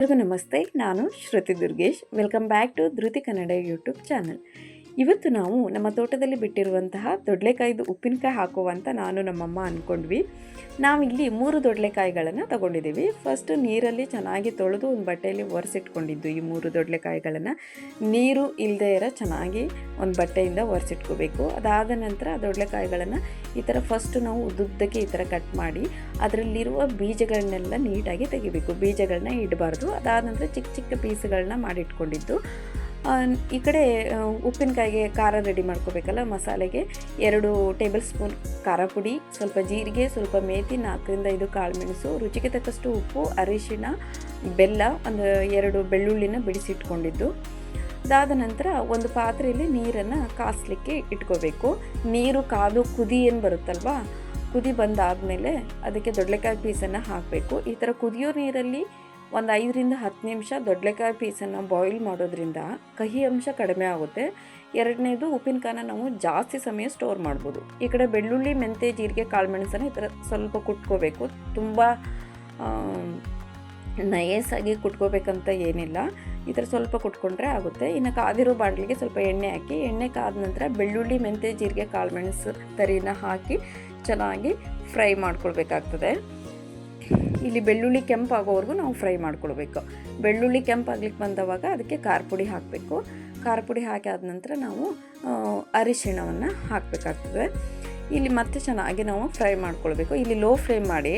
ಎಲ್ರಿಗೂ ನಮಸ್ತೆ. ನಾನು Shruti Durgesh. Welcome back to Dhriti Kannada YouTube channel ಇವತ್ತು ನಾವು ನಮ್ಮ ತೋಟದಲ್ಲಿ ಬಿಟ್ಟಿರುವಂತಹ ದೊಡ್ಲೆಕಾಯ್ದು ಉಪ್ಪಿನಕಾಯಿ ಹಾಕುವಂತ ನಾನು ನಮ್ಮಮ್ಮ ಅಂದ್ಕೊಂಡ್ವಿ ನಾವಿಲ್ಲಿ ಮೂರು ದೊಡ್ಲೆಕಾಯಿಗಳನ್ನು ತಗೊಂಡಿದ್ದೀವಿ. ಫಸ್ಟ್ ನೀರಲ್ಲಿ ಚೆನ್ನಾಗಿ ತೊಳೆದು ಒಂದು ಬಟ್ಟೆಯಲ್ಲಿ ಒರೆಸಿಟ್ಕೊಂಡಿದ್ದು ಈ ಮೂರು ದೊಡ್ಲೆಕಾಯಿಗಳನ್ನು. ನೀರು ಇಲ್ಲದೆ ಇರೋ ಚೆನ್ನಾಗಿ ಒಂದು ಬಟ್ಟೆಯಿಂದ ಒರೆಸಿಟ್ಕೋಬೇಕು. ಅದಾದ ನಂತರ ದೊಡ್ಲೆಕಾಯಿಗಳನ್ನು ಈ ಥರ ಫಸ್ಟ್ ನಾವು ಉದ್ದುದ್ದಕ್ಕೆ ಈ ಥರ ಕಟ್ ಮಾಡಿ ಅದರಲ್ಲಿರುವ ಬೀಜಗಳನ್ನೆಲ್ಲ ನೀಟಾಗಿ ತೆಗಿಬೇಕು. ಬೀಜಗಳನ್ನ ಇಡಬಾರ್ದು. ಅದಾದ ನಂತರ ಚಿಕ್ಕ ಚಿಕ್ಕ ಪೀಸ್ಗಳನ್ನ ಮಾಡಿಟ್ಕೊಂಡಿದ್ದು. ಈ ಕಡೆ ಉಪ್ಪಿನಕಾಯಿಗೆ ಖಾರ ರೆಡಿ ಮಾಡ್ಕೋಬೇಕಲ್ಲ ಮಸಾಲೆಗೆ. ಎರಡು ಟೇಬಲ್ ಸ್ಪೂನ್ ಖಾರ ಪುಡಿ, ಸ್ವಲ್ಪ ಜೀರಿಗೆ, ಸ್ವಲ್ಪ ಮೇತಿ, ನಾಲ್ಕರಿಂದ ಐದು ಕಾಳುಮೆಣಸು ರುಚಿಗೆ ತಕ್ಕಷ್ಟು ಉಪ್ಪು, ಅರಿಶಿಣ, ಬೆಲ್ಲ, ಒಂದು ಎರಡು ಬೆಳ್ಳುಳ್ಳಿನ ಬಿಡಿಸಿಟ್ಕೊಂಡಿದ್ದು. ಅದಾದ ನಂತರ ಒಂದು ಪಾತ್ರೆಯಲ್ಲಿ ನೀರನ್ನು ಕಾಸಲಿಕ್ಕೆ ಇಟ್ಕೋಬೇಕು. ನೀರು ಕಾದು ಕುದಿ ಏನು ಬರುತ್ತಲ್ವಾ, ಕುದಿ ಬಂದಾದಮೇಲೆ ಅದಕ್ಕೆ ದೊಡ್ಲೆಕಾಯಿ ಪೀಸನ್ನು ಹಾಕಬೇಕು. ಈ ಥರ ಕುದಿಯೋ ನೀರಲ್ಲಿ ಒಂದು ಐದರಿಂದ ಹತ್ತು ನಿಮಿಷ ದೊಡ್ಲೆಕಾಯಿ ಪೀಸನ್ನು ಬಾಯ್ಲ್ ಮಾಡೋದ್ರಿಂದ ಕಹಿ ಅಂಶ ಕಡಿಮೆ ಆಗುತ್ತೆ. ಎರಡನೇದು ಉಪ್ಪಿನಕಾಯನ್ನ ನಾವು ಜಾಸ್ತಿ ಸಮಯ ಸ್ಟೋರ್ ಮಾಡ್ಬೋದು. ಈ ಕಡೆ ಬೆಳ್ಳುಳ್ಳಿ, ಮೆಂತೆ, ಜೀರಿಗೆ, ಕಾಳುಮೆಣಸನ್ನು ಈ ಥರ ಸ್ವಲ್ಪ ಕುಟ್ಕೋಬೇಕು. ತುಂಬ ನಯಸ್ಸಾಗಿ ಕುಟ್ಕೋಬೇಕಂತ ಏನಿಲ್ಲ. ಈ ಥರ ಸ್ವಲ್ಪ ಕುಟ್ಕೊಂಡ್ರೆ ಆಗುತ್ತೆ. ಇನ್ನು ಕಾದಿರೋ ಬಾಣಲಿಗೆ ಸ್ವಲ್ಪ ಎಣ್ಣೆ ಹಾಕಿ, ಎಣ್ಣೆ ಕಾದ ನಂತರ ಬೆಳ್ಳುಳ್ಳಿ, ಮೆಂತೆ, ಜೀರಿಗೆ, ಕಾಳುಮೆಣಸು ತರಿನ ಹಾಕಿ ಚೆನ್ನಾಗಿ ಫ್ರೈ ಮಾಡ್ಕೊಳ್ಬೇಕಾಗ್ತದೆ. ಇಲ್ಲಿ ಬೆಳ್ಳುಳ್ಳಿ ಕೆಂಪಾಗೋವರೆಗೂ ನಾವು ಫ್ರೈ ಮಾಡ್ಕೊಳ್ಬೇಕು. ಬೆಳ್ಳುಳ್ಳಿ ಕೆಂಪಾಗ್ಲಿಕ್ಕೆ ಬಂದವಾಗ ಅದಕ್ಕೆ ಖಾರ ಪುಡಿ ಹಾಕಬೇಕು. ಖಾರ ಪುಡಿ ಹಾಕಿ ಆದ ನಂತರ ನಾವು ಅರಿಶಿಣವನ್ನು ಹಾಕಬೇಕಾಗ್ತದೆ. ಇಲ್ಲಿ ಮತ್ತೆ ಚೆನ್ನಾಗಿ ನಾವು ಫ್ರೈ ಮಾಡ್ಕೊಳ್ಬೇಕು. ಇಲ್ಲಿ ಲೋ ಫ್ಲೇಮ್ ಮಾಡಿ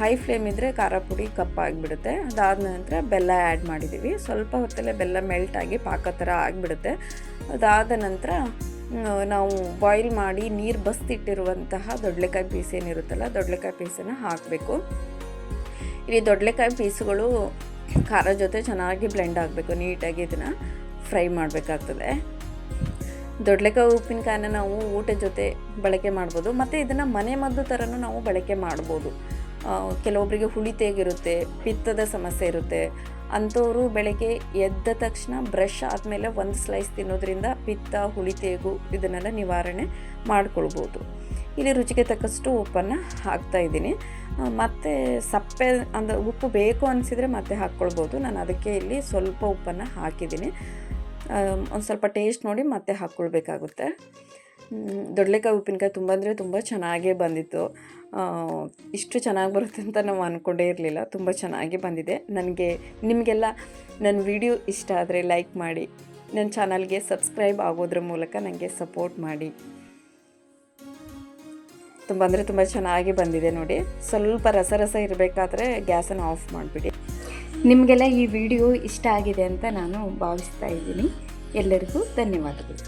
ಹೈ ಫ್ಲೇಮ್ ಇದ್ದರೆ ಖಾರ ಪುಡಿ ಕಪ್ಪಾಗಿಬಿಡುತ್ತೆ ಅದಾದ ನಂತರ ಬೆಲ್ಲ ಆ್ಯಡ್ ಮಾಡಿದ್ದೀವಿ. ಸ್ವಲ್ಪ ಹೊತ್ತಲ್ಲೇ ಬೆಲ್ಲ ಮೆಲ್ಟ್ ಆಗಿ ಪಾಕ ಥರ ಆಗಿಬಿಡುತ್ತೆ. ಅದಾದ ನಂತರ ನಾವು ಬಾಯ್ಲ್ ಮಾಡಿ ನೀರು ಬಸ್ತಿಟ್ಟಿರುವಂತಹ ದೊಡ್ಲೆಕಾಯಿ ಪೀಸ್ ಏನಿರುತ್ತಲ್ಲ ದೊಡ್ಲೆಕಾಯಿ ಪೀಸನ್ನು ಹಾಕಬೇಕು. ಇಲ್ಲಿ ದೊಡ್ಡಲೆಕಾಯಿ ಪೀಸುಗಳು ಖಾರ ಜೊತೆ ಚೆನ್ನಾಗಿ ಬ್ಲೆಂಡ್ ಆಗಬೇಕು, ನೀಟಾಗಿ ಇದನ್ನು ಫ್ರೈ ಮಾಡಬೇಕಾಗ್ತದೆ. ದೊಡ್ಡಲೆಕಾಯಿ ಉಪ್ಪಿನಕಾಯನ್ನ ನಾವು ಊಟದ ಜೊತೆ ಬಳಕೆ ಮಾಡ್ಬೋದು, ಮತ್ತು ಇದನ್ನು ಮನೆ ಮದ್ದು ಥರನೂ ನಾವು ಬಳಕೆ ಮಾಡ್ಬೋದು. ಕೆಲವೊಬ್ಬರಿಗೆ ಹುಳಿ ತೇಗಿರುತ್ತೆ, ಪಿತ್ತದ ಸಮಸ್ಯೆ ಇರುತ್ತೆ ಅಂಥವರು ಬೆಳಗ್ಗೆ ಎದ್ದ ತಕ್ಷಣ ಬ್ರಷ್ ಆದಮೇಲೆ ಒಂದು ಸ್ಲೈಸ್ ತಿನ್ನೋದ್ರಿಂದ ಪಿತ್ತ, ಹುಳಿ, ತೇಗು ಇದನ್ನೆಲ್ಲ ನಿವಾರಣೆ ಮಾಡ್ಕೊಳ್ಬೋದು. ಇಲ್ಲಿ ರುಚಿಗೆ ತಕ್ಕಷ್ಟು ಉಪ್ಪನ್ನು ಹಾಕ್ತಾ ಇದ್ದೀನಿ. ಮತ್ತು ಸಪ್ಪೆ ಅಂದರೆ ಉಪ್ಪು ಬೇಕು ಅನಿಸಿದರೆ ಮತ್ತೆ ಹಾಕ್ಕೊಳ್ಬೋದು. ನಾನು ಅದಕ್ಕೆ ಇಲ್ಲಿ ಸ್ವಲ್ಪ ಉಪ್ಪನ್ನು ಹಾಕಿದ್ದೀನಿ. ಒಂದು ಸ್ವಲ್ಪ ಟೇಸ್ಟ್ ನೋಡಿ ಮತ್ತೆ ಹಾಕ್ಕೊಳ್ಬೇಕಾಗುತ್ತೆ. ಮ್, ದೊಡ್ಲೆಕಾಯಿ ಉಪ್ಪಿನಕಾಯಿ ತುಂಬ ಅಂದರೆ ತುಂಬ ಚೆನ್ನಾಗೇ ಬಂದಿತ್ತು. ಇಷ್ಟು ಚೆನ್ನಾಗಿ ಬರುತ್ತೆ ಅಂತ ನಾವು ಅಂದ್ಕೊಂಡೇ ಇರಲಿಲ್ಲ. ತುಂಬ ಚೆನ್ನಾಗಿ ಬಂದಿದೆ. ನನಗೆ ನಿಮಗೆಲ್ಲ ನನ್ನ ವಿಡಿಯೋ ಇಷ್ಟ ಆದರೆ ಲೈಕ್ ಮಾಡಿ. ನನ್ನ ಚಾನಲ್ಗೆ ಸಬ್ಸ್ಕ್ರೈಬ್ ಆಗೋದ್ರ ಮೂಲಕ ನನಗೆ ಸಪೋರ್ಟ್ ಮಾಡಿ. ತುಂಬ ಅಂದರೆ ತುಂಬ ಚೆನ್ನಾಗಿ ಬಂದಿದೆ ನೋಡಿ. ಸ್ವಲ್ಪ ರಸ ರಸ ಇರಬೇಕಾದ್ರೆ ಗ್ಯಾಸನ್ನು ಆಫ್ ಮಾಡಿಬಿಡಿ. ನಿಮಗೆಲ್ಲ ಈ ವಿಡಿಯೋ ಇಷ್ಟ ಆಗಿದೆ ಅಂತ ನಾನು ಭಾವಿಸ್ತಾ ಇದ್ದೀನಿ. ಎಲ್ಲರಿಗೂ ಧನ್ಯವಾದಗಳು.